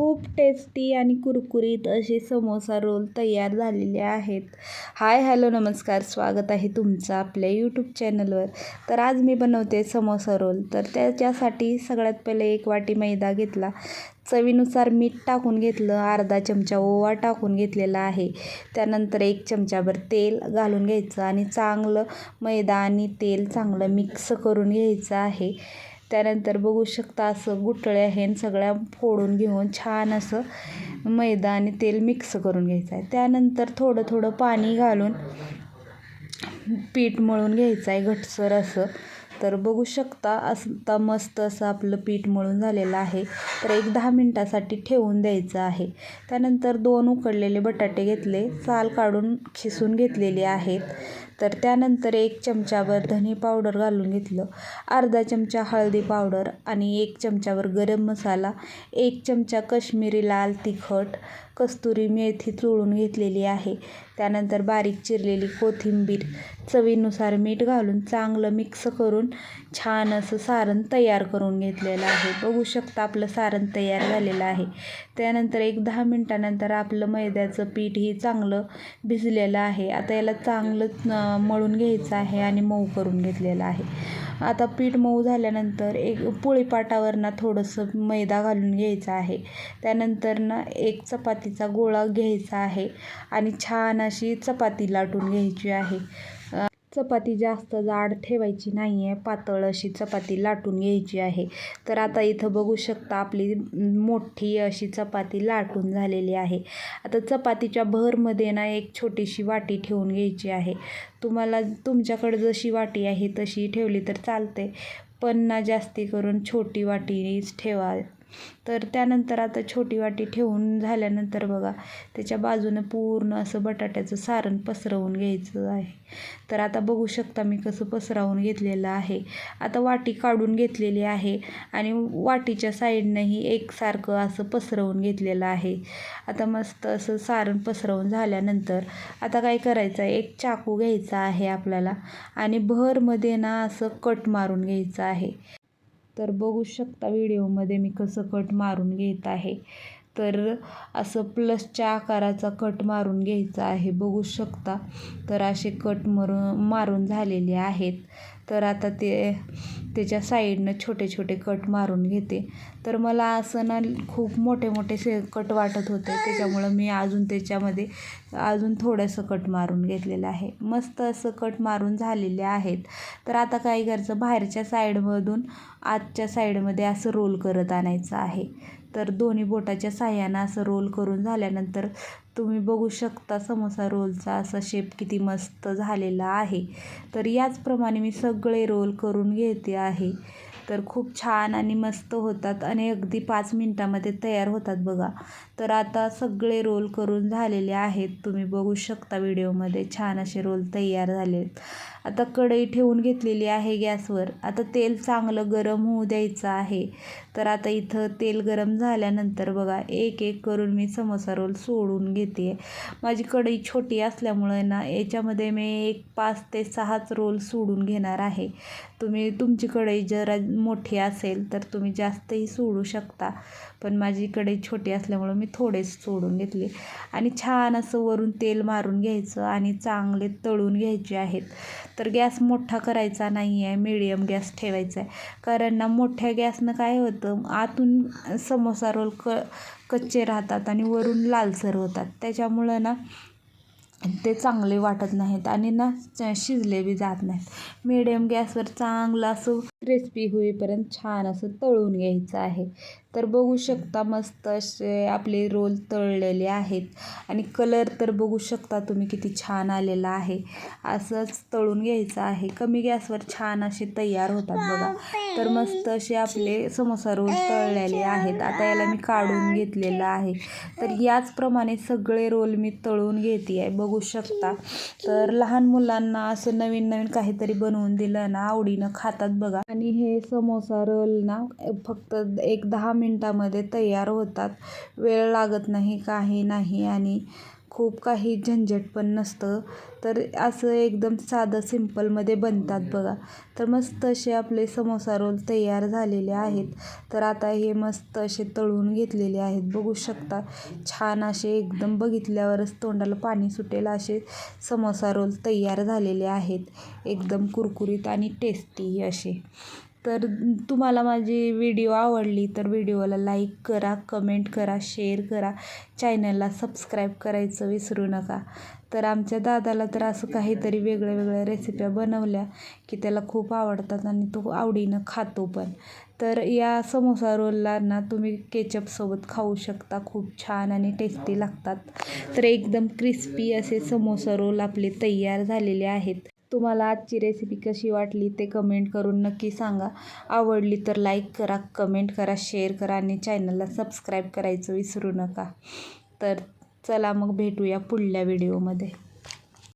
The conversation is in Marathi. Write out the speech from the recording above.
खूप टेस्टी आणि कुरकुरीत असे समोसा रोल तयार झालेले आहेत. हाय हॅलो नमस्कार. स्वागत आहे तुमचं आपल्या यूट्यूब चॅनलवर तर आज मी बनवते समोसा रोल तर त्याच्यासाठी सगळ्यात पहिले एक वाटी मैदा घेतला. चवीनुसार मीठ टाकून घेतलं. अर्धा चमचा ओवा टाकून घेतलेला आहे. त्यानंतर एक चमचाभर तेल घालून घ्यायचं आणि चांगलं मैदा आणि तेल चांगलं मिक्स करून घ्यायचं आहे. त्यानंतर बघू शकता असं गुठळ्या हे सगळ्या फोडून घेऊन छान असं मैदा आणि तेल मिक्स करून घ्यायचं आहे. त्यानंतर थोडं थोडं पाणी घालून पीठ मळून घ्यायचं आहे घटसर असं. तर बघू शकता असं मस्त असं आपलं पीठ मळून झालेलं आहे. तर एक दहा मिनटासाठी ठेवून द्यायचं आहे. त्यानंतर दोन उकडलेले बटाटे घेतले. साल काढून खिसून घेतलेले आहेत. तर त्यानंतर एक चमचाभर धने पावडर घालून घेतलं. अर्धा चमचा हळदी पावडर आणि एक चमचावर गरम मसाला एक चमचा कश्मीरी लाल तिखट कस्तुरी मेथी चोळून घेतलेली आहे. त्यानंतर बारीक चिरलेली कोथिंबीर चवीनुसार मीठ घालून चांगलं मिक्स करून छान असं सारण तयार करून घेतलेलं आहे. बघू शकता आपलं सारण तयार झालेलं आहे. त्यानंतर एक दहा मिनटानंतर आपलं मैद्याचं पीठही चांगलं भिजलेलं आहे. आता याला चांगलं मळून घ्यायचं आहे आणि मऊ करून घेतलेलं आहे. आता पीठ मऊ झाल्यानंतर एक पोळीपाटावर ना थोडंसं मैदा घालून घ्यायचा आहे. त्यानंतर ना एक चपातीचा गोळा घ्यायचा आहे आणि छान अशी चपाती लाटून घ्यायची आहे. चपाती जास्त जाड ठेवायची नाही आहे पातळ अशी चपाती लाटून घ्यायची आहे. तर आता इथं बघू शकता आपली मोठी अशी चपाती लाटून झालेली आहे. आता चपातीच्या भरमध्ये ना एक छोटीशी वाटी ठेवून घ्यायची आहे. तुम्हाला तुमच्याकडे जशी वाटी आहे तशी ठेवली तर चालते पण ना जास्ती करून छोटी वाटीच ठेवा तर त्यानंतर आता छोटी वाटी ठेवून झाल्यानंतर बघा त्याच्या बाजूनं पूर्ण असं बटाट्याचं सारण पसरवून घ्यायचं आहे. तर आता बघू शकता मी कसं पसरवून घेतलेलं आहे. आता वाटी काढून घेतलेली आहे आणि वाटीच्या साईडनंही एकसारखं असं पसरवून घेतलेलं आहे. आता मस्त असं सारण पसरवून झाल्यानंतर आता काय करायचं आहे? एक चाकू घ्यायचा आहे आपल्याला आणि भरमध्ये ना असं कट मारून घ्यायचं आहे. तर बघू शकता व्हिडिओमध्ये मी कसं कट मारून घेत आहे. तर असं प्लसच्या आकाराचा कट मारून घ्यायचा आहे. बघू शकता. तर असे कट मरू मारून झालेले आहेत. तर आता ते त्याच्या साईडनं छोटे छोटे कट मारून घेते. तर मला असं ना खूप मोठे मोठे से कट वाटत होते. त्याच्यामुळं मी अजून त्याच्यामध्ये अजून थोडंसं कट मारून घेतलेलं आहे. मस्त असं कट मारून झालेले आहेत. तर आता काय करायचं? बाहेरच्या साईडमधून आतच्या साईडमध्ये असं रोल करत आणायचं आहे. तर दोन्ही बोटाच्या साह्यानं असं रोल करून झाल्यानंतर तुम्ही बघू शकता समोसा रोलचा असा शेप किती मस्त झालेला आहे. तर याचप्रमाणे मी सगळे रोल करून घेते आहे. तर खूप छान आणि मस्त होतात आणि अगदी पाच मिनटामध्ये तयार होतात बघा. तर आता सगळे रोल करून झालेले आहेत. तुम्ही बघू शकता व्हिडिओमध्ये छान असे रोल तयार झाले आता कढई ठेवून घेतलेली आहे गॅसवर. आता तेल चांगलं गरम होऊ द्यायचं आहे. तर आता इथं तेल गरम झाल्यानंतर बघा एक एक करून मी समोसा रोल सोडून घेते. माझी कढई छोटी असल्यामुळे ना याच्यामध्ये मी एक पाच ते सहाच रोल सोडून घेणार आहे. तुम्ही तुमची कढई जरा मोठी असेल तर तुम्ही जास्तही सोडू शकता. पण माझी कढई छोटी असल्यामुळं मी थोडेच सोडून घेतले. आणि छान असं वरून तेल मारून घ्यायचं आणि चांगले तळून घ्यायचे आहेत. तर गॅस मोठा करायचा नाही आहे मिडियम गॅस ठेवायचा आहे कारण ना मोठ्या गॅसनं काय होतं आतून समोसा रोल क कच्चे राहतात आणि वरून लालसर होतात. त्याच्यामुळं ना ते चांगले वाटत नाहीत आणि ना शिजले बी जात नाहीत. मिडियम गॅसवर चांगलं असं क्रिस्पी होईपर्यंत छान असं तळून घ्यायचं आहे. तर बघू शकता मस्त असे आपले रोल तळलेले आहेत. आणि कलर तर बघू शकता तुम्ही किती छान आलेला आहे. असंच तळून घ्यायचं आहे. कमी गॅसवर छान असे तयार होतात बघा. तर मस्त असे आपले समोसा रोल तळलेले आहेत. आता याला मी काढून घेतलेलं आहे. तर याचप्रमाणे सगळे रोल मी तळून घेते आहे बघू शकता. तर लहान मुलांना असं नवीन नवीन काहीतरी बनवून दिलं ना आवडीनं खातात बघा. आणि हे समोसा रोल ना फक्त एक दहा मिनटामध्ये तयार होतात. वेळ लागत नाही काही नाही आणि खूप काही झंझट पण नसतं. तर असं एकदम साधं सिम्पलमध्ये बनतात बघा. तर मस्त असे आपले समोसा रोल तयार झालेले आहेत. तर आता हे मस्त असे तळून घेतलेले आहेत. बघू शकता छान असे एकदम बघितल्यावरच तोंडाला पाणी सुटेल असे समोसा रोल तयार झालेले आहेत. एकदम कुरकुरीत आणि टेस्टी असे. तर तुम्हाला माझी व्हिडिओ आवडली तर व्हिडिओला लाईक करा कमेंट करा शेअर करा. चॅनलला सबस्क्राईब करायचं विसरू नका. तर आमच्या दादाला तर असं काहीतरी वेगळ्या वेगळ्या रेसिप्या बनवल्या की त्याला खूप आवडतात आणि तो आवडीनं खातो पण. तर या समोसा रोलला ना तुम्ही केचपसोबत खाऊ शकता. खूप छान आणि टेस्टी लागतात. तर एकदम क्रिस्पी असे समोसा रोल आपले तयार झालेले आहेत. तुम्हाला आजची रेसिपी कशी वाटली ते कमेंट करून नक्की सांगा. आवडली तर लाईक करा कमेंट करा शेअर करा आणि चॅनलला सबस्क्राईब करायचं विसरू नका. तर चला मग भेटूया पुढल्या व्हिडिओमध्ये